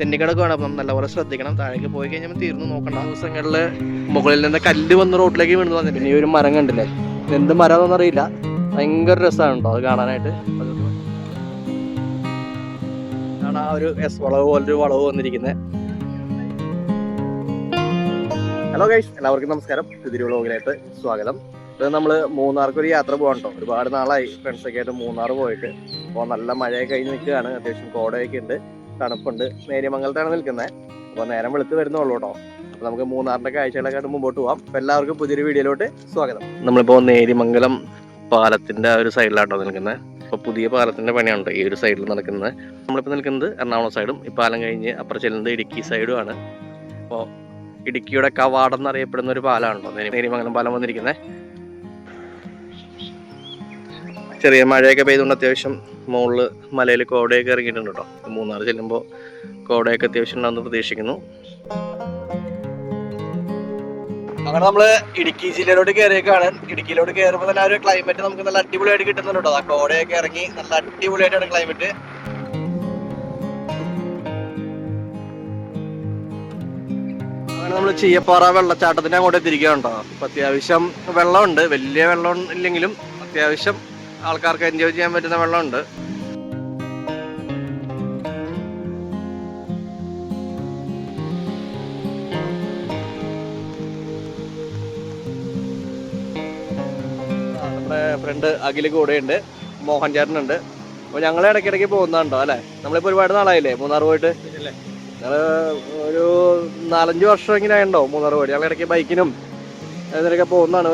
തെന്നിക്കിടക്കുകയാണ് അപ്പം നല്ലപോലെ ശ്രദ്ധിക്കണം. താഴേക്ക് പോയി കഴിഞ്ഞാൽ തീർന്നു നോക്കണ്ട. ദിവസങ്ങളിൽ മുകളിൽ നിന്ന് കല്ല് വന്ന് റോഡിലേക്ക് വീണ് വന്നിട്ട് പിന്നെ ഈ ഒരു മരം കണ്ടില്ലേ? എന്ത് മരം അറിയില്ല. ഭയങ്കര രസമാണ് കേട്ടോ അത് കാണാനായിട്ട്. ആണ് ആ ഒരു എസ് വളവ് പോലൊരു വളവ് വന്നിരിക്കുന്നത് ഹലോ ഗൈസ് എല്ലാവർക്കും നമസ്കാരം. പുതിയ വ്ളോഗിലായിട്ട് സ്വാഗതം. ഇത് നമ്മൾ മൂന്നാർക്ക് ഒരു യാത്ര പോകാൻ കേട്ടോ ഒരുപാട് നാളായി. ഫ്രണ്ട്സൊക്കെ ആയിട്ട് മൂന്നാർ പോയിട്ട്. അപ്പോൾ നല്ല മഴയൊക്കെ കഴിഞ്ഞ് നിൽക്കുകയാണ്. അത്യാവശ്യം കോടയൊക്കെ ഉണ്ട്. തണുപ്പുണ്ട്. നേര്യമംഗലത്താണ് നിൽക്കുന്നത് അപ്പോൾ നേരം വെളുത്ത് വരുന്നുള്ളൂ കേട്ടോ അപ്പോൾ നമുക്ക് മൂന്നാറിന്റെ കാഴ്ചകളൊക്കെ മുമ്പോട്ട് പോവാം. അപ്പോൾ എല്ലാവർക്കും പുതിയൊരു വീഡിയോയിലോട്ട് സ്വാഗതം. നമ്മളിപ്പോൾ നേര്യമംഗലം പാലത്തിന്റെ ഒരു സൈഡിലാട്ടോ നിൽക്കുന്നത് ഇപ്പോൾ പുതിയ പാലത്തിന്റെ പണിയാണ് ഈ ഒരു സൈഡിൽ നടക്കുന്നത് നമ്മളിപ്പോൾ നിൽക്കുന്നത് എറണാകുളം സൈഡും ഈ പാലം കഴിഞ്ഞ് അപ്പുറം ചെല്ലുന്നത് ഇടുക്കി സൈഡുമാണ് അപ്പോൾ ഇടുക്കിയുടെ കവാടം എന്നറിയപ്പെടുന്ന ഒരു പാലാണല്ലോ നേര്യമംഗലം പാലം വന്നിരിക്കുന്നത് ചെറിയ മഴയൊക്കെ പെയ്തുകൊണ്ട് അത്യാവശ്യം മുകളിൽ മലയിൽ കോടയൊക്കെ ഇറങ്ങിയിട്ടുണ്ട് കേട്ടോ മൂന്നാർ ചെല്ലുമ്പോൾ കോടയൊക്കെ അത്യാവശ്യം ഉണ്ടാകുന്ന പ്രതീക്ഷിക്കുന്നു. അങ്ങനെ നമ്മൾ ഇടുക്കി ജില്ലയിലോട്ട് കയറിയേക്കാണ് ഇടുക്കിയിലോട്ട് കയറുമ്പോൾ തന്നെ ആ ഒരു ക്ലൈമറ്റ് നമുക്ക് നല്ല അടിപൊളിയായിട്ട് കിട്ടുന്നുണ്ട് കേട്ടോ ആ കോടയൊക്കെ ഇറങ്ങി നല്ല അടിപൊളിയായിട്ടാണ് ക്ലൈമറ്റ് അങ്ങനെ നമ്മൾ ചീയപ്പാറ വെള്ളച്ചാട്ടത്തിന്റെ അങ്ങോട്ട് എത്തിയിരിക്കുകയാണ് കേട്ടോ അപ്പൊ അത്യാവശ്യം വെള്ളമുണ്ട്. വലിയ വെള്ളം ഇല്ലെങ്കിലും അത്യാവശ്യം ആൾക്കാർക്ക് എൻജോയ് ചെയ്യാൻ പറ്റുന്ന വെള്ളമുണ്ട്. നമ്മുടെ ഫ്രണ്ട് അഖിൽ കൂടെയുണ്ട് മോഹൻ ചേട്ടനുണ്ട്. അപ്പോൾ ഞങ്ങൾ ഇടയ്ക്കിടയ്ക്ക് പോകുന്നുണ്ടോ അല്ലേ? നമ്മളിപ്പോൾ ഒരുപാട് നാളായില്ലേ മൂന്നാർ പോയിട്ട്? ഞങ്ങൾ ഒരു നാലഞ്ച് വർഷം ഇങ്ങനെ ആയിട്ടുണ്ടോ മൂന്നാർ പോയിട്ട്. ഞങ്ങൾ ഇടയ്ക്ക് ബൈക്കിനും അതിനൊക്കെ പോകുന്നതാണ്.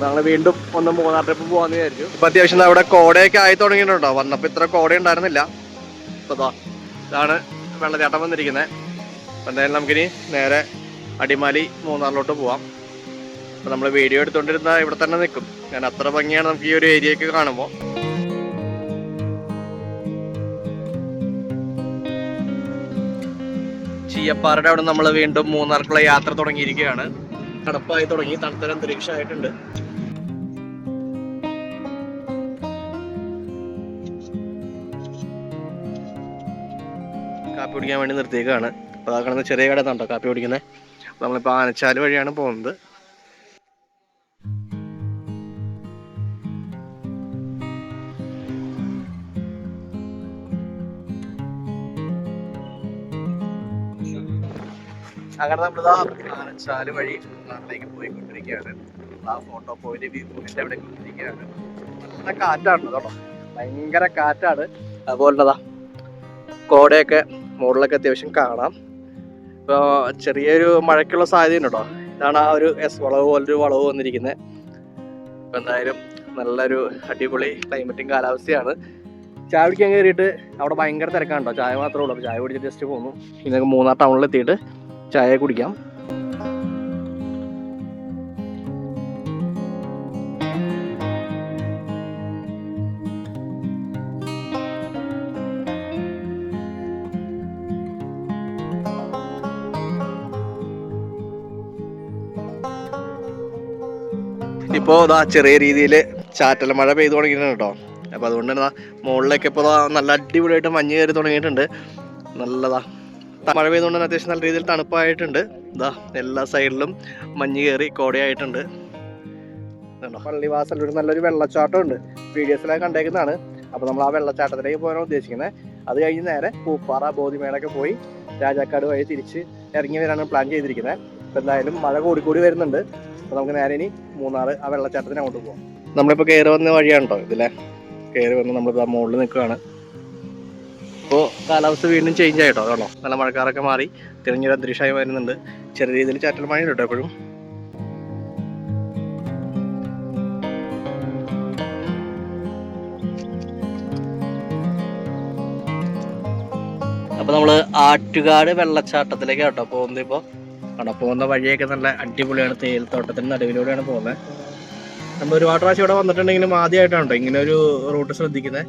ഞങ്ങൾ വീണ്ടും ഒന്ന് മൂന്നാർ ട്രിപ്പ് പോകാന്ന് വിചാരിച്ചു. ഇപ്പൊ അത്യാവശ്യം അവിടെ കോടയൊക്കെ ആയി തുടങ്ങിയിട്ടുണ്ടോ? വന്നപ്പോ ഇത്ര കോട ഉണ്ടായിരുന്നില്ല ഇപ്പതാ ഇതാണ് വെള്ളച്ചാട്ടം വന്നിരിക്കുന്നത് അപ്പൊ എന്തായാലും നമുക്കിനി നേരെ അടിമാലി മൂന്നാറിലോട്ട് പോവാം. അപ്പൊ നമ്മൾ വീഡിയോ എടുത്തോണ്ടിരുന്ന ഇവിടെ തന്നെ നിൽക്കും ഞാൻ അത്ര ഭംഗിയാണ് നമുക്ക് ഈ ഒരു ഏരിയയൊക്കെ കാണുമ്പോൾ ചീയപ്പാറയുടെ അവിടെ നമ്മൾ വീണ്ടും മൂന്നാർക്കുള്ള യാത്ര തുടങ്ങിയിരിക്കുകയാണ്. കടപ്പായി തുടങ്ങി തണുത്തൊരു അന്തരീക്ഷമായിട്ടുണ്ട്. കാപ്പി കുടിക്കാൻ വേണ്ടി നിർത്തിയേക്കാണ്. അപ്പോൾ അതാ കാണുന്ന ചെറിയ കട കാപ്പി കുടിക്കുന്നത് അപ്പോൾ നമ്മളിപ്പോൾ ആനച്ചാൽ വഴിയാണ് പോകുന്നത്. അങ്ങനെ നമ്മളിതാ ആനച്ചാൽ വഴി നാട്ടിലേക്ക് പോയിക്കൊണ്ടിരിക്കുകയാണ്. ആ ഫോട്ടോ പോയിന്റ് വ്യൂ പോയിന്റ് അവിടെ കൊണ്ടിരിക്കുകയാണ്. നല്ല കാറ്റാണ് കേട്ടോ. ഭയങ്കര കാറ്റാണ്. അതുപോലുള്ളതാ കോടയൊക്കെ മുകളിലൊക്കെ അത്യാവശ്യം കാണാം. ഇപ്പോൾ ചെറിയൊരു മഴയ്ക്കുള്ള സാധ്യതയുണ്ട്? ഇതാണ് ആ ഒരു എസ് വളവ് പോലൊരു വളവ് വന്നിരിക്കുന്നത് അപ്പോൾ എന്തായാലും നല്ലൊരു അടിപൊളി ക്ലൈമറ്റും കാലാവസ്ഥയാണ്. ചായ കുടിക്കാൻ കയറിയിട്ട് അവിടെ ഭയങ്കര തിരക്കാണ് കേട്ടോ ചായ മാത്രമേ ഉള്ളൂ. അപ്പോൾ ചായ കുടിച്ചിട്ട് ജസ്റ്റ് പോന്നു. ഇന്നൊക്കെ മൂന്നാർ ടൗണിൽ എത്തിയിട്ട് ചായ കുടിക്കാം. ഇപ്പോ ഇതാ ചെറിയ രീതിയിൽ ചാറ്റൽ മഴ പെയ്തു തുടങ്ങിയിട്ടുണ്ട് കേട്ടോ. അപ്പോൾ അതുകൊണ്ട് തന്നെ മുകളിലേക്ക് ഇപ്പോൾ നല്ല അടിപൊളിയായിട്ട് മഞ്ഞ് കയറി തുടങ്ങിയിട്ടുണ്ട്. നല്ലതാ. മഴ പെയ്തുകൊണ്ട് തന്നെ അത്യാവശ്യം നല്ല രീതിയിൽ തണുപ്പായിട്ടുണ്ട്. ഇതാ എല്ലാ സൈഡിലും മഞ്ഞ് കയറി കോടയായിട്ടുണ്ട്? പള്ളിവാസൽ ഒരു നല്ലൊരു വെള്ളച്ചാട്ടം ഉണ്ട്. വീഡിയോസിലൊക്കെ കണ്ടേക്കുന്നതാണ്. അപ്പോൾ നമ്മൾ ആ വെള്ളച്ചാട്ടത്തിലേക്ക് പോകാനാണ് ഉദ്ദേശിക്കുന്നത്. അത് കഴിഞ്ഞ് നേരെ പൂപ്പാറ ബോധിമേടൊക്കെ പോയി രാജാക്കാട് വഴി തിരിച്ച് ഇറങ്ങി വരാനാണ് പ്ലാൻ ചെയ്തിരിക്കുന്നത്. അപ്പോൾ എന്തായാലും മഴ കൂടിക്കൂടി വരുന്നുണ്ട്. അപ്പോൾ നമുക്ക് നേരെ ഇനി മൂന്നാർ ആ വെള്ളച്ചാട്ടത്തിന് അങ്ങോട്ട് പോവാം. നമ്മളിപ്പോൾ കയറി വന്ന വഴിയാണ് ഇതിലെ. കയറി വന്ന് നമ്മളിപ്പോൾ ആ മുകളിൽ നിൽക്കുകയാണ്. ഇപ്പോൾ കാലാവസ്ഥ വീണ്ടും ചേഞ്ച് ആയിട്ടോ അതാണോ? നല്ല മഴക്കാറൊക്കെ മാറി തെളിഞ്ഞൊരു അന്തരീക്ഷമായി വരുന്നുണ്ട്. ചെറിയ രീതിയിൽ ചാറ്റൽ മഴ കേട്ടോ എപ്പോഴും. അപ്പോൾ നമ്മൾ ആറ്റുകാട് വെള്ളച്ചാട്ടത്തിലേക്ക് കേട്ടോ പോകുന്നത് ഇപ്പോൾ അവിടെ പോകുന്ന വഴിയൊക്കെ നല്ല അടിപൊളിയാണ് തേയിലത്തോട്ടത്തിന് നടുവിലൂടെയാണ് പോകുന്നത്. നമ്മൾ ഒരുപാട് പ്രാവശ്യം ഇവിടെ വന്നിട്ടുണ്ടെങ്കിലും ആദ്യമായിട്ടാണ് ഇങ്ങനെ ഒരു റൂട്ട് ശ്രദ്ധിക്കുന്നത്.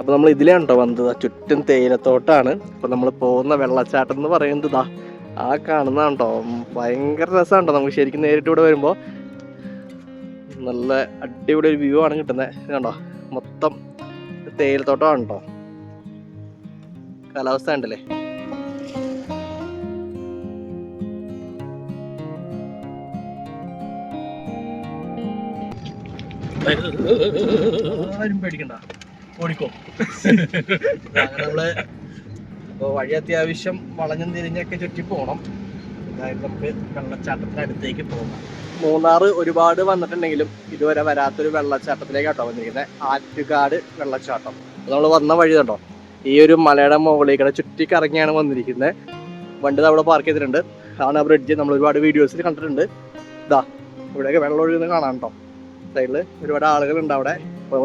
അപ്പോൾ നമ്മൾ ഇതിലാണ് കേട്ടോ വന്നത്. ചുറ്റും തേയിലത്തോട്ടാണ്. അപ്പോൾ നമ്മൾ പോകുന്ന വെള്ളച്ചാട്ടം എന്ന് പറയുന്നത് ഇതാ ആ കാണുന്നതാണ് കേട്ടോ. ഭയങ്കര രസമാണ് കേട്ടോ. നമുക്ക് ശരിക്കും നേരിട്ട് ഇവിടെ വരുമ്പോൾ നല്ല അടിപൊളി ഒരു വ്യൂ ആണ് കിട്ടുന്നത്. കണ്ടോ? മൊത്തം തേയിലത്തോട്ടമാണ് കേട്ടോ. കാലാവസ്ഥ ഉണ്ടല്ലേ ആരും പേടിക്കണ്ട. ഓടിക്കോ. നമ്മളെ നമ്മൾ ഇപ്പൊ വഴി അത്യാവശ്യം വളഞ്ഞും തിരിഞ്ഞൊക്കെ ചുറ്റി പോണം. അതായത് നമുക്ക് വെള്ളച്ചാട്ടത്തിന്റെ അടുത്തേക്ക് പോകാം. മൂന്നാറ് ഒരുപാട് വന്നിട്ടുണ്ടെങ്കിലും ഇതുവരെ വരാത്തൊരു വെള്ളച്ചാട്ടത്തിലേക്കാട്ടോ വന്നിരിക്കുന്നത് ആറ്റുകാട് വെള്ളച്ചാട്ടം. നമ്മൾ വന്ന വഴി കണ്ടോ? ഈ ഒരു മലയുടെ മുകളിലേക്കൂടെ ചുറ്റി കറങ്ങിയാണ് വന്നിരിക്കുന്നത് വണ്ടി അവിടെ പാർക്ക് ചെയ്തിട്ടുണ്ട്. അതാണ് ആ ബ്രിഡ്ജ് നമ്മൾ ഒരുപാട് വീഡിയോസിൽ കണ്ടിട്ടുണ്ട്. ഇതാ ഇവിടെയൊക്കെ വെള്ളം ഒഴുകുന്നത് കാണാം കേട്ടോ. സൈഡിൽ ഒരുപാട് ആളുകൾ ഉണ്ട് അവിടെ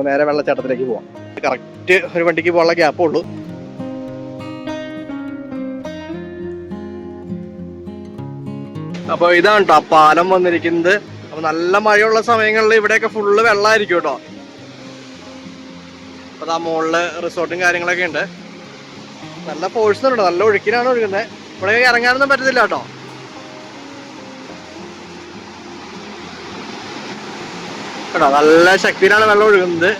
നേരെ വെള്ളച്ചാട്ടത്തിലേക്ക് പോവാം. കറക്റ്റ് ഒരു വണ്ടിക്ക് പോകാനുള്ള ഗ്യാപ്പ് ഉള്ളൂ. അപ്പൊ ഇതാണ് കേട്ടോ പാലം വന്നിരിക്കുന്നത്. അപ്പൊ നല്ല മഴയുള്ള സമയങ്ങളിൽ ഇവിടെയൊക്കെ ഫുള്ള് വെള്ളമായിരിക്കും കേട്ടോ അപ്പൊ ആ മുകളിൽ റിസോർട്ടും കാര്യങ്ങളൊക്കെ ഉണ്ട്. നല്ല ഫോഴ്സ് ഉണ്ട് നല്ല ഒഴുക്കിനാണ് ഒഴുകുന്നത് ഇവിടെ ഇറങ്ങാനൊന്നും പറ്റത്തില്ല കേട്ടോ കേട്ടോ നല്ല ശക്തിയിലാണ് വെള്ളം ഒഴുകുന്നത്.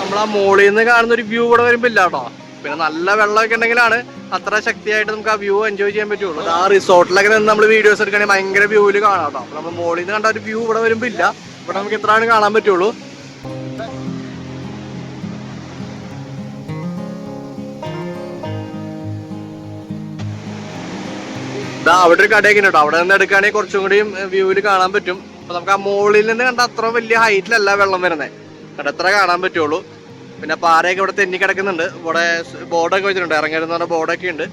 നമ്മളാ മോളിൽ നിന്ന് കാണുന്ന ഒരു വ്യൂ ഇവിടെ വരുമ്പോ ഇല്ല കേട്ടോ പിന്നെ നല്ല വെള്ളമൊക്കെ ഉണ്ടെങ്കിലാണ് അത്ര ശക്തിയായിട്ട് നമുക്ക് ആ വ്യൂ എൻജോയ് ചെയ്യാൻ പറ്റുള്ളൂ. ആ റിസോർട്ടിലൊക്കെ നിന്ന് നമ്മൾ വീഡിയോസ് എടുക്കണമെങ്കിൽ ഭയങ്കര വ്യൂവിൽ കാണാം കേട്ടോ. നമ്മൾ മോളിൽ നിന്ന് കണ്ട ഒരു വ്യൂ ഇവിടെ വരുമ്പോ ഇല്ല. ഇവിടെ നമുക്ക് ഇത്രയാണ് കാണാൻ പറ്റുള്ളൂ. അവിടെ ഒരു കടയൊക്കെ കേട്ടോ. അവിടെ നിന്ന് എടുക്കുകയാണെങ്കിൽ കുറച്ചും കൂടിയും വ്യൂവിൽ കാണാൻ പറ്റും. അപ്പൊ നമുക്ക് ആ മുകളിൽ നിന്ന് കണ്ട അത്ര വലിയ ഹൈറ്റിലല്ല വെള്ളം വരുന്നത് കടത്ര കാണാൻ പറ്റുള്ളൂ. പിന്നെ പാറയൊക്കെ ഇവിടെ തെന്നി കിടക്കുന്നുണ്ട്. ഇവിടെ ബോർഡൊക്കെ വെച്ചിട്ടുണ്ട്. ഇറങ്ങരുന്ന് പറഞ്ഞ ബോർഡൊക്കെ ഉണ്ട്.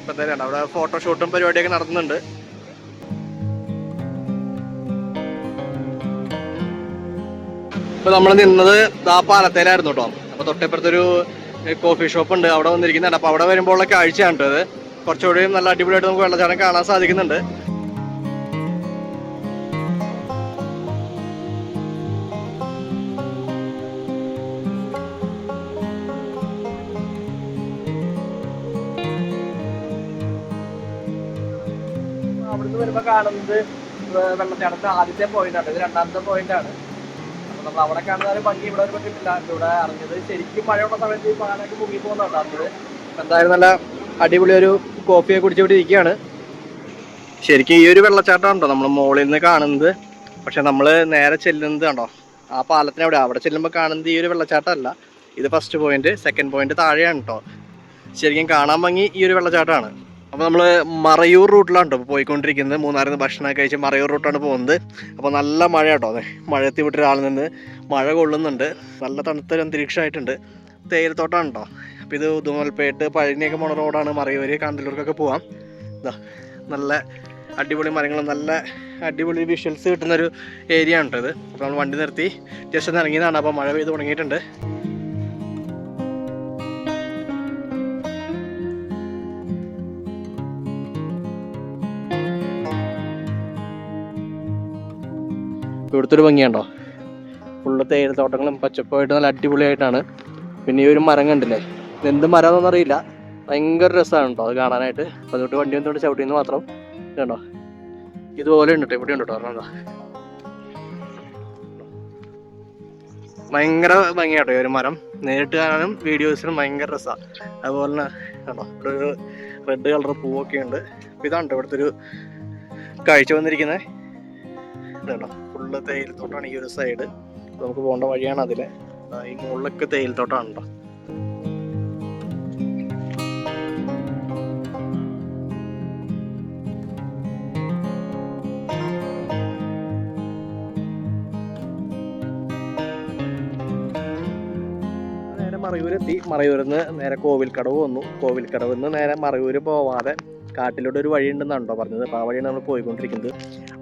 ഇപ്പൊ കണ്ടോ, അവിടെ ഫോട്ടോഷൂട്ടും പരിപാടിയൊക്കെ നടത്തുന്നുണ്ട്. ഇപ്പൊ നമ്മൾ നിന്നത് ആ പാലത്തേലായിരുന്നു കേട്ടോ. അപ്പൊ തൊട്ടപ്പുറത്തൊരു കോഫി ഷോപ്പ് ഉണ്ട്. അവിടെ വന്നിരിക്കുന്നുണ്ട്. അപ്പൊ അവിടെ വരുമ്പോഴുള്ള കാഴ്ചയാണ് കേട്ടോ കുറച്ചുകൂടി നല്ല അടിപൊളിയായിട്ട് നമുക്ക് വെള്ളച്ചാട്ടം കാണാൻ സാധിക്കുന്നുണ്ട്. അവിടുന്ന് വരുമ്പോ കാണുന്നത് വെള്ളച്ചാട്ടത്തിന്റെ ആദ്യത്തെ പോയിന്റ് ആണ്. ഇത് രണ്ടാമത്തെ പോയിന്റ് ആണ്. അപ്പൊ നമ്മൾ അവിടെ കാണുന്ന ഒരു ഭംഗി ഇവിടെ ഒരു പറ്റില്ല ഇവിടെ അറിഞ്ഞത് ശരിക്കും മഴയുള്ള സമയത്ത് ഈ പാനൊക്കെ മുങ്ങി പോകുന്നുണ്ടാകുന്നത് എന്തായാലും നല്ല അടിപൊളി ഒരു കോഫിയൊക്കെ കുടിച്ച് ഇരിക്കുകയാണ്. ശരിക്കും ഈ ഒരു വെള്ളച്ചാട്ടം ഉണ്ടോ? നമ്മൾ മുകളിൽ നിന്ന് കാണുന്നത്. പക്ഷെ നമ്മൾ നേരെ ചെല്ലുന്നത് കണ്ടോ? ആ പാലത്തിന് അവിടെ. അവിടെ ചെല്ലുമ്പോൾ കാണുന്നത് ഈ ഒരു വെള്ളച്ചാട്ടം അല്ല ഇത് ഫസ്റ്റ് പോയിന്റ് സെക്കൻഡ് പോയിന്റ് താഴെയാണ് കേട്ടോ ശരിക്കും കാണാൻ ഭംഗി ഈ ഒരു വെള്ളച്ചാട്ടമാണ്. അപ്പോൾ നമ്മൾ മറയൂർ റൂട്ടിലാണ് കേട്ടോ പോയിക്കൊണ്ടിരിക്കുന്നത്. മൂന്നാറിൽ നിന്ന് ഭക്ഷണമൊക്കെ കഴിച്ച് മറയൂർ റൂട്ടാണ് പോകുന്നത്. അപ്പോൾ നല്ല മഴ കേട്ടോ അതെ മഴയത്ത് വിട്ട ഒരാളിൽ നിന്ന് മഴ കൊള്ളുന്നുണ്ട്. നല്ല തണുത്തൊരു അന്തരീക്ഷമായിട്ടുണ്ട്. തേയിലത്തോട്ടമാണ് കേട്ടോ അപ്പോൾ ഇത് ഉദുമൽപേട്ട് പഴനിയൊക്കെ പോണ റോഡാണ് മറയൂർ കാന്തല്ലൂർക്കൊക്കെ പോവാം. ഇതാ നല്ല അടിപൊളി മരങ്ങളും നല്ല അടിപൊളി വിഷ്വൽസ് കിട്ടുന്നൊരു ഏരിയ ആണ് ഇത്. അപ്പോൾ നമ്മൾ വണ്ടി നിർത്തി ജസ്റ്റ് ഒന്ന് ഇറങ്ങിയതാണ്. അപ്പോൾ മഴ പെയ്ത് തുടങ്ങിയിട്ടുണ്ട്. ഇവിടുത്തെ ഒരു ഭംഗിയുണ്ടോ? ഫുള്ള് തേയിലത്തോട്ടങ്ങളും പച്ചപ്പായിട്ട് നല്ല അടിപൊളിയായിട്ടാണ്. പിന്നെ ഈ ഒരു മരം കണ്ടില്ലേ? എന്ത് മരമാണെന്നൊന്നും അറിയില്ല. ഭയങ്കര രസമാണ് കേട്ടോ അത് കാണാനായിട്ട്. അപ്പോൾ അതുകൊണ്ട് വണ്ടി ഒന്നുകൊണ്ട് ചവിട്ടിന്ന് മാത്രം. കേട്ടോ കണ്ടോ ഇതുപോലെ ഉണ്ട് കേട്ടോ ഇവിടെ ഉണ്ട് കേട്ടോ. ഭയങ്കര ഭംഗിയാട്ടോ ഒരു മരം. നേരിട്ട് കാണാനും വീഡിയോസിനും ഭയങ്കര രസമാണ് അതുപോലെ തന്നെ കണ്ടോ ഇവിടെ ഒരു റെഡ് കളർ പൂവൊക്കെ ഉണ്ട്. അപ്പോൾ ഇതാണ് കേട്ടോ ഇവിടുത്തെ ഒരു കാഴ്ച വന്നിരിക്കുന്നത് ഇതുണ്ടോ? ഫുള്ള് തേയിലത്തോട്ടാണ് ഈ ഒരു സൈഡ് നമുക്ക് പോകേണ്ട വഴിയാണ് അതിലെ. ദാ ഈ മുകളിലൊക്കെ തേയിലത്തോട്ടാണ് കേട്ടോ മറയൂരെത്തി മറയൂരിൽ നിന്ന് നേരെ കോവിൽക്കടവ് വന്നു. കോവിൽക്കടവിൽ നിന്ന് നേരെ മറയൂർ പോവാതെ കാട്ടിലൂടെ ഒരു വഴി ഉണ്ടെന്നാണോ പറഞ്ഞത്. അപ്പോൾ ആ വഴിയാണ് നമ്മൾ പോയിക്കൊണ്ടിരിക്കുന്നത്.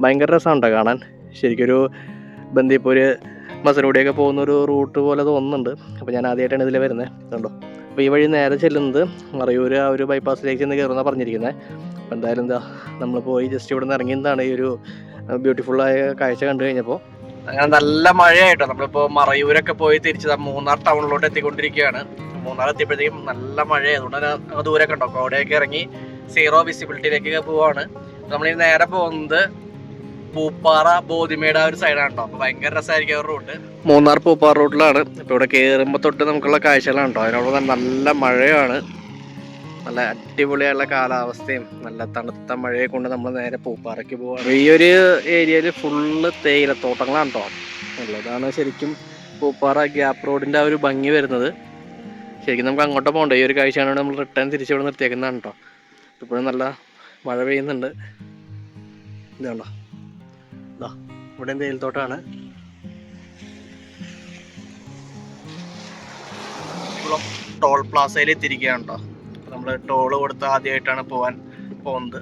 ഭയങ്കര രസമുണ്ടോ കാണാൻ. ശരിക്കൊരു ബന്ദിപ്പൂര് മസനൂടിയൊക്കെ പോകുന്ന ഒരു റൂട്ട് പോലെ തോന്നുന്നുണ്ട്. അപ്പോൾ ഞാൻ ആദ്യമായിട്ടാണ് ഇതിൽ വരുന്നത് കണ്ടോ? അപ്പോൾ ഈ വഴി നേരെ ചെല്ലുന്നത് മറയൂർ ആ ഒരു ബൈപ്പാസിലേക്ക് ചെന്ന് കയറുന്ന പറഞ്ഞിരിക്കുന്നത് അപ്പോൾ എന്തായാലും എന്താ നമ്മൾ പോയി ജസ്റ്റ് ഇവിടെ നിന്ന് ഇറങ്ങിയതാണ് ഈ ഒരു ബ്യൂട്ടിഫുള്ളായ കാഴ്ച കണ്ടു കഴിഞ്ഞപ്പോൾ അങ്ങനെ നല്ല മഴയായിട്ടോ. നമ്മളിപ്പോ മറയൂരൊക്കെ പോയി തിരിച്ച് മൂന്നാർ ടൗണിലോട്ട് എത്തിക്കൊണ്ടിരിക്കുകയാണ്. മൂന്നാർ എത്തിയപ്പോഴത്തേക്കും നല്ല മഴയായതുകൊണ്ട് തന്നെ ദൂരമൊക്കെ ഉണ്ടോ. കോടയൊക്കെ ഇറങ്ങി സീറോ വിസിബിലിറ്റിയിലേക്ക് പോവാണ്. നമ്മൾ ഈ നേരെ പോകുന്നത് പൂപ്പാറ ബോധിമേട് ആ ഒരു സൈഡാണ് കേട്ടോ അപ്പൊ ഭയങ്കര രസമായിരിക്കും ആ റൂട്ട് മൂന്നാർ പൂപ്പാറ റൂട്ടിലാണ് ഇപ്പൊ ഇവിടെ കയറുമ്പോൾ തൊട്ട് നമുക്കുള്ള കാഴ്ചകളാണ് കേട്ടോ. അതിനോട് നല്ല മഴയാണ്. നല്ല അടിപൊളിയായുള്ള കാലാവസ്ഥയും നല്ല തണുത്ത മഴയെ കൊണ്ട് നമ്മൾ നേരെ പൂപ്പാറയ്ക്ക് പോവാണ്. ഈ ഒരു ഏരിയയിൽ ഫുള്ള് തേയിലത്തോട്ടങ്ങളാണ് കേട്ടോ നല്ലതാണ് ശരിക്കും പൂപ്പാറ ഗ്യാപ്പ് റോഡിന്റെ ആ ഒരു ഭംഗി വരുന്നത്. ശരിക്കും നമുക്ക് അങ്ങോട്ട് പോകണ്ട? ഈ ഒരു കാഴ്ചയാണ് നമ്മൾ റിട്ടേൺ തിരിച്ച് ഇവിടെ നിർത്തിയേക്കുന്നതാണ് കേട്ടോ ഇപ്പോഴും നല്ല മഴ പെയ്യുന്നുണ്ട്. ഇതാണോ? ഇതാ ഇവിടെ തേയിലത്തോട്ടമാണ് ടോൾ പ്ലാസയിൽ എത്തിയിരിക്കുകയാണ് കേട്ടോ നമ്മൾ ടോൾ കൊടുത്ത് ആദ്യമായിട്ടാണ് പോവാൻ പോകുന്നത്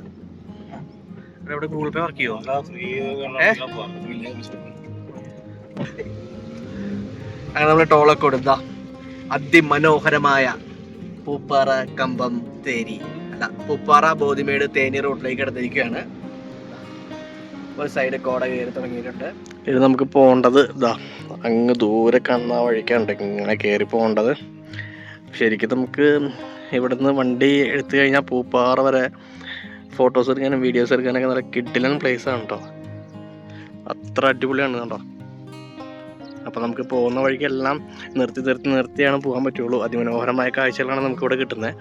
ഇവിടെ ഗൂഗിൾ പേ വർക്ക് ചെയ്യുമോ അങ്ങനെ നമ്മൾ ടോളൊക്കെ കൊടുത്ത. അതിമനോഹരമായ പൂപ്പാറ കമ്പം തേരി അല്ല പൂപ്പാറ ബോധിമേട് തേനി റോഡിലേക്ക് എടുത്തിരിക്കുകയാണ് ഒരു സൈഡ് കോട കയറി തുടങ്ങിയിട്ടുണ്ട്. ഇത് നമുക്ക് പോകേണ്ടത് ഇതാ അങ്ങ് ദൂരെ കാണുന്ന വഴിക്കാണ്ട് വഴിക്കുണ്ട് ഇങ്ങനെ കയറി പോകേണ്ടത്. ശരിക്കും നമുക്ക് ഇവിടുന്ന് വണ്ടി എടുത്തു കഴിഞ്ഞാൽ പൂപ്പാറ വരെ ഫോട്ടോസ് എടുക്കാനും വീഡിയോസ് എടുക്കാനൊക്കെ നല്ല കിഡിലൻ പ്ലേസ് ആണ് കേട്ടോ അത്ര അടിപൊളിയാണ് കേട്ടോ അപ്പോൾ നമുക്ക് പോകുന്ന വഴിക്കെല്ലാം നിർത്തി നിർത്തി നിർത്തിയാണ് പോകാൻ പറ്റുള്ളൂ. അതിമനോഹരമായ കാഴ്ചകളാണ് നമുക്ക് ഇവിടെ കിട്ടുന്നത്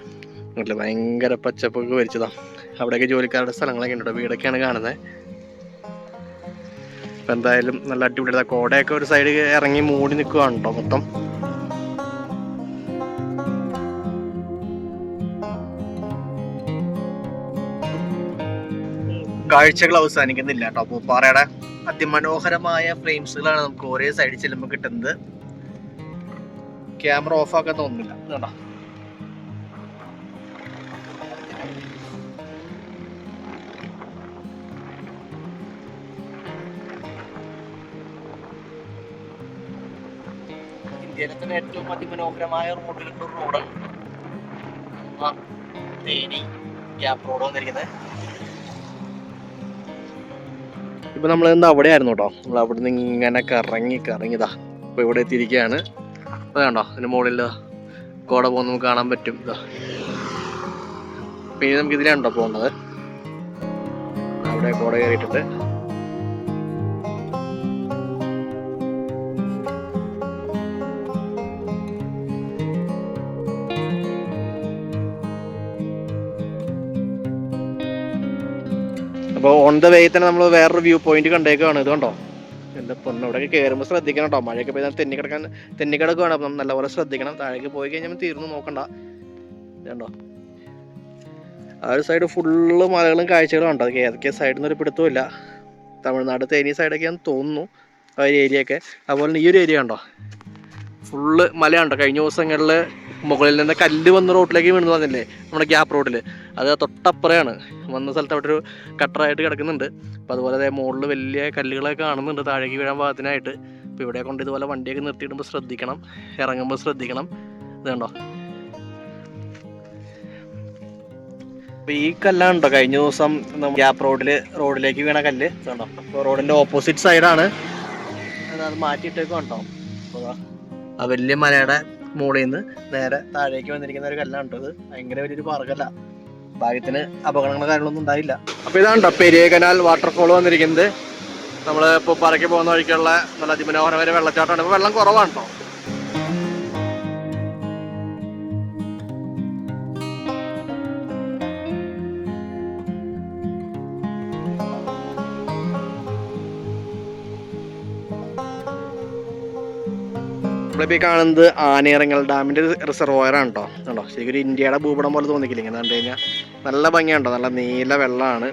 അല്ല ഭയങ്കര പച്ചപ്പൊക്കെ വരിച്ചതാണ് അവിടെയൊക്കെ ജോലിക്കാരുടെ സ്ഥലങ്ങളൊക്കെ ഉണ്ട് വീടൊക്കെയാണ് കാണുന്നത് അപ്പം എന്തായാലും നല്ല അടിപൊളിയാണ് കോടയൊക്കെ ഒരു സൈഡ് ഇറങ്ങി മൂടി നിൽക്കുകയാണ് കേട്ടോ മൊത്തം. കാഴ്ചകൾ അവസാനിക്കുന്നില്ല കേട്ടോ. പൂപ്പാറയുടെ അതിമനോഹരമായ ഫ്രെയിംസുകളാണ് നമുക്ക് ഒരേ സൈഡിൽ ചെല്ലുമ്പോൾ കിട്ടുന്നത്. ക്യാമറ ഓഫ് ആക്കാൻ തോന്നുന്നില്ല. കേട്ടോ ഇന്ത്യയിലെ ഏറ്റവും അതിമനോഹരമായ റോഡിലുള്ള റോഡ് തേനി ഗ്യാപ്പ് റോഡ് വന്നിരിക്കുന്നത്. ഇപ്പൊ നമ്മൾ എന്താ അവിടെ ആയിരുന്നു കേട്ടോ. നമ്മൾ അവിടെ നിന്ന് ഇങ്ങനെ കറങ്ങി കറങ്ങിതാ ഇപ്പൊ ഇവിടെ എത്തിയിരിക്കുകയാണ്. അത് കണ്ടോ? അതിന് മുകളിൽ കോട പോകുന്ന നമുക്ക് കാണാൻ പറ്റും. ഇതാ പിന്നെ നമുക്ക് ഇതിലാണ് കേട്ടോ പോകുന്നത് അവിടെ കോട കയറിയിട്ടുണ്ട്. അപ്പോൾ ഓൺ ദ വേ തന്നെ നമ്മൾ വേറൊരു വ്യൂ പോയിന്റ് കണ്ടേക്കാണ് ഇത് കണ്ടോ? എന്താ ഇവിടെയൊക്കെ കയറുമ്പോൾ ശ്രദ്ധിക്കണം കേട്ടോ മഴയൊക്കെ പെയ്താൽ തെന്നി കിടക്കാൻ തെന്നി കിടക്കുകയാണ് അപ്പം നല്ലപോലെ ശ്രദ്ധിക്കണം. താഴേക്ക് പോയി കഴിഞ്ഞാൽ തീർന്നു നോക്കണ്ട. കണ്ടോ? ആ ഒരു സൈഡ് ഫുള്ള് മലകളും കാഴ്ചകളും ഉണ്ടോ ഏതൊക്കെ സൈഡിൽ നിന്ന് ഒരു പിടുത്തമില്ല തമിഴ്നാട് തേനി സൈഡൊക്കെയാന്ന് തോന്നുന്നു. ആ ഒരു ഏരിയ ഒക്കെ. അതുപോലെ ഈ ഒരു ഏരിയ ഉണ്ടോ ഫുള്ള് മലയാണ്ടോ കഴിഞ്ഞ ദിവസങ്ങളിൽ മുകളിൽ നിന്ന് കല്ല് വന്ന റോഡിലേക്ക് വീണ് വന്നില്ലേ നമ്മുടെ ഗ്യാപ്പ് റോഡിൽ അത് തൊട്ടപ്പുറയാണ്. വന്ന സ്ഥലത്ത് അവിടെ ഒരു കട്ടറായിട്ട് കിടക്കുന്നുണ്ട്. അപ്പോൾ അതുപോലെ അതേ മുകളിൽ വലിയ കല്ലുകളൊക്കെ കാണുന്നുണ്ട് താഴേക്ക് വീഴാൻ പാകത്തിനായിട്ട്. അപ്പോൾ ഇവിടെ കൊണ്ട് ഇതുപോലെ വണ്ടിയൊക്കെ നിർത്തിയിടുമ്പോൾ ശ്രദ്ധിക്കണം. ഇറങ്ങുമ്പോൾ ശ്രദ്ധിക്കണം. ഇത് കണ്ടോ? അപ്പോൾ ഈ കല്ലാണ്ടോ കഴിഞ്ഞ ദിവസം ഗ്യാപ്പ് റോഡിൽ റോഡിലേക്ക് വീണ കല്ല്. കണ്ടോ? അപ്പോൾ റോഡിന്റെ ഓപ്പോസിറ്റ് സൈഡാണ് അത് മാറ്റിയിട്ടേക്കും കണ്ടോ? അപ്പോൾ ആ വലിയ മലയുടെ മുകളിൽ നിന്ന് നേരെ താഴേക്ക് വന്നിരിക്കുന്ന ഒരു കല്ലാണ് കേട്ടോ ഇത്. ഭയങ്കര വലിയൊരു പാർക്കല്ല ഭാഗ്യത്തിന് അപകടങ്ങളോ കാര്യങ്ങളൊന്നും ഉണ്ടായില്ല. അപ്പോൾ ഇതാണ് പെരിയ കനാൽ വാട്ടർഫോൾ വന്നിരിക്കുന്നത്? നമ്മൾ ഇപ്പോൾ പറക്കി പോകുന്ന വഴിക്കുള്ള നല്ല അതിമനോഹരമായ വെള്ളച്ചാട്ടമാണ്. ഇപ്പൊ വെള്ളം കുറവാണ് കേട്ടോ. നമ്മളിപ്പോൾ ഈ കാണുന്നത് ആനയിറങ്ങൽ ഡാമിന്റെ റിസർവോയറാണ് കേട്ടോ കണ്ടോ? ശരിക്കും ഇന്ത്യയുടെ ഭൂപടം പോലെ തോന്നിക്കില്ല? ഇങ്ങനെ കണ്ടു കഴിഞ്ഞാൽ നല്ല ഭംഗിയുണ്ടോ? നല്ല നീല വെള്ളമാണ്.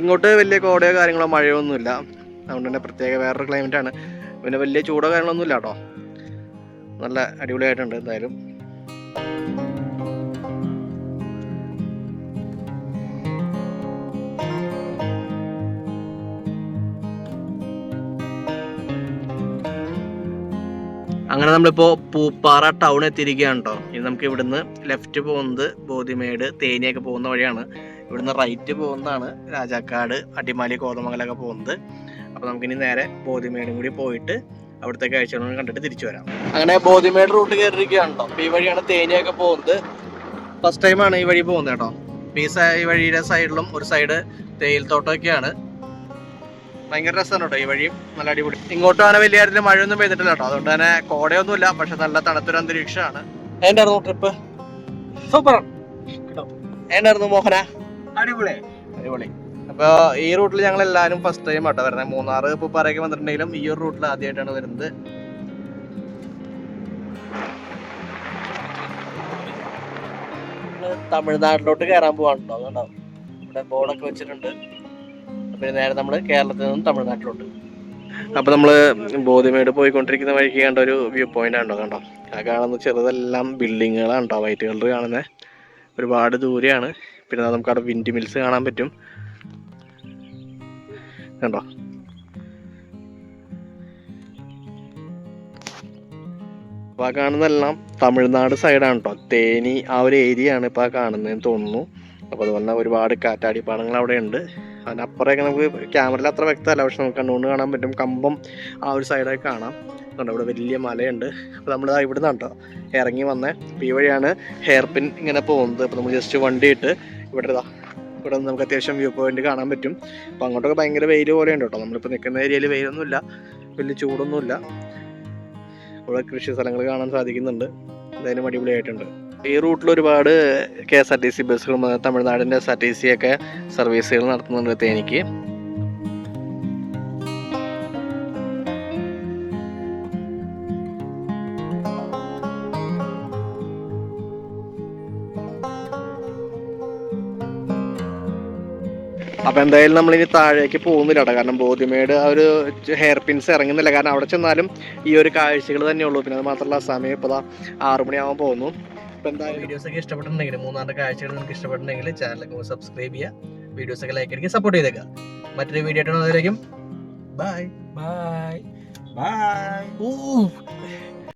ഇങ്ങോട്ട് വലിയ കോടയോ കാര്യങ്ങളോ മഴയോ ഒന്നുമില്ല അതുകൊണ്ട് തന്നെ പ്രത്യേക വേറൊരു ക്ലൈമറ്റ് ആണ്. പിന്നെ വലിയ ചൂടോ കാര്യങ്ങളൊന്നുമില്ല കേട്ടോ നല്ല അടിപൊളിയായിട്ടുണ്ട് എന്തായാലും. അങ്ങനെ നമ്മളിപ്പോൾ പൂപ്പാറ ടൗൺ എത്തിയിരിക്കുകയാണ് കേട്ടോ ഇനി നമുക്ക് ഇവിടുന്ന് ലെഫ്റ്റ് പോകുന്നത് ബോധിമേട് തേനിയൊക്കെ പോകുന്ന വഴിയാണ്. ഇവിടുന്ന് റൈറ്റ് പോകുന്നതാണ് രാജാക്കാട് അടിമാലി കോതമംഗലൊക്കെ പോകുന്നത്. അപ്പോൾ നമുക്കിനി നേരെ ബോധിമേടും കൂടി പോയിട്ട് അവിടുത്തെ കാഴ്ചകളും കണ്ടിട്ട് തിരിച്ചു വരാം. അങ്ങനെ ബോധിമേട് റൂട്ട് കയറിയിരിക്കുകയാണ് കേട്ടോ ഈ വഴിയാണ് തേനിയൊക്കെ പോകുന്നത്. ഫസ്റ്റ് ടൈമാണ് ഈ വഴി പോകുന്നത് കേട്ടോ. ഈ വഴിയുടെ സൈഡിലും ഒരു സൈഡ് തേയിലത്തോട്ടമൊക്കെയാണ്. ഭയങ്കര രസമാണ് കേട്ടോ ഈ വഴിയും. നല്ല അടിപൊളി. ഇങ്ങോട്ട് അങ്ങനെ വലിയ കാര്യത്തിൽ മഴയൊന്നും പെയ്തിട്ടില്ല കേട്ടോ. അതുകൊണ്ട് തന്നെ കോടയൊന്നുമില്ല. പക്ഷെ നല്ല തണുത്തൊരു അന്തരീക്ഷമാണ്. എന്തായിരുന്നു ട്രിപ്പ് സൂപ്പർ എന്തായിരുന്നു മോഹന? അടിപൊളി. അടിപൊളി. അപ്പൊ ഈ റൂട്ടിൽ ഞങ്ങൾ എല്ലാവരും ഫസ്റ്റ് ടൈം ആട്ടോ വരുന്നത് മൂന്നാറ് പൂപ്പാറയൊക്കെ വന്നിട്ടുണ്ടെങ്കിലും ഈ ഒരു റൂട്ടിൽ ആദ്യമായിട്ടാണ് വരുന്നത്. തമിഴ്നാട്ടിലോട്ട് കയറാൻ പോവാണല്ലോ അതുകൊണ്ടാവും ഇവിടെ ബോർഡൊക്കെ വെച്ചിട്ടുണ്ട്. പിന്നെ നേരെ നമ്മൾ കേരളത്തിൽ നിന്നും തമിഴ്നാട്ടിലുണ്ട് അപ്പൊ നമ്മൾ ബോധ്യമേട് പോയിക്കൊണ്ടിരിക്കുന്ന വഴിക്ക് കണ്ട ഒരു വ്യൂ പോയിന്റ് ആണോ കണ്ടോ? ആ കാണുന്ന ചെറുതെല്ലാം ബിൽഡിങ്ങുകളാണ് കേട്ടോ വൈറ്റ് കളർ കാണുന്നത് ഒരുപാട് ദൂരെയാണ്. പിന്നെ നമുക്ക് അവിടെ വിൻഡ് മിൽസ് കാണാൻ പറ്റും. കണ്ടോ? അപ്പോൾ ആ കാണുന്നതെല്ലാം തമിഴ്നാട് സൈഡാണ് കേട്ടോ തേനി ആ ഒരു ഏരിയ ആണ് ഇപ്പോൾ ആ കാണുന്നതെന്ന് തോന്നുന്നു. അപ്പോൾ അതുപോലെ ഒരുപാട് കാറ്റാടിപ്പാടങ്ങൾ അവിടെ ഉണ്ട് അതിനപ്പുറമൊക്കെ നമുക്ക് ക്യാമറയിൽ അത്ര വ്യക്തമല്ല. പക്ഷെ നമുക്ക് കണ്ടുകൊണ്ട് കാണാൻ പറ്റും. കമ്പം ആ ഒരു സൈഡായി കാണാം. കണ്ടോ ഇവിടെ വലിയ മലയുണ്ട്. അപ്പോൾ നമ്മൾ ഇവിടെ നിന്നാണ് കേട്ടോ ഇറങ്ങി വന്നേ. അപ്പോൾ ഈ വഴിയാണ് ഹെയർ പിൻ ഇങ്ങനെ പോകുന്നത്. അപ്പോൾ നമ്മൾ ജസ്റ്റ് വണ്ടി ഇട്ട് ഇവിടെ ഇതാ ഇവിടെ നിന്ന് നമുക്ക് അത്യാവശ്യം വ്യൂ പോയിന്റ് കാണാൻ പറ്റും. അപ്പോൾ അങ്ങോട്ടൊക്കെ ഭയങ്കര വെയിൽ പോലെയുണ്ട് കേട്ടോ. നമ്മളിപ്പോൾ നിൽക്കുന്ന ഏരിയയിൽ വെയിലൊന്നുമില്ല. വലിയ ചൂടൊന്നുമില്ല. ഇവിടെ കൃഷി സ്ഥലങ്ങൾ കാണാൻ സാധിക്കുന്നുണ്ട്. എന്തായാലും അടിപൊളിയായിട്ടുണ്ട്. ഈ റൂട്ടിൽ ഒരുപാട് K S R T C ബസ്സുകളും തമിഴ്നാടിന്റെ എസ് ആർ ടി സി ഒക്കെ സർവീസുകൾ നടത്തുന്നുണ്ട് തേനിക്ക്. അപ്പം എന്തായാലും നമ്മളിനി താഴേക്ക് പോകുന്നില്ല കേട്ടോ. കാരണം ബോധ്യമേട് ആ ഒരു ഹെയർ പിൻസ് ഇറങ്ങുന്നില്ല. കാരണം അവിടെ ചെന്നാലും ഈ ഒരു കാഴ്ചകൾ തന്നെയുള്ളൂ. പിന്നെ അത് മാത്രമല്ല സമയം ഇപ്പോൾ ആറുമണിയാവാൻ പോകുന്നു. വീഡിയോസ് ഒക്കെ ഇഷ്ടപ്പെട്ടിട്ടുണ്ടെങ്കിൽ മൂന്നാറിന്റെ കാഴ്ചകൾ നിങ്ങൾക്ക് ഇഷ്ടപ്പെട്ടുണ്ടെങ്കിൽ ചാനലൊക്കെ സബ്സ്ക്രൈബ് ചെയ്യുക വീഡിയോസ് ഒക്കെ ലൈക്ക് അടിക്കുക സപ്പോർട്ട് ചെയ്തേക്കുക. മറ്റൊരു വീഡിയോ ആയിട്ടാണ് അതിലേക്കും ബൈ ബൈ ബൈ ഊ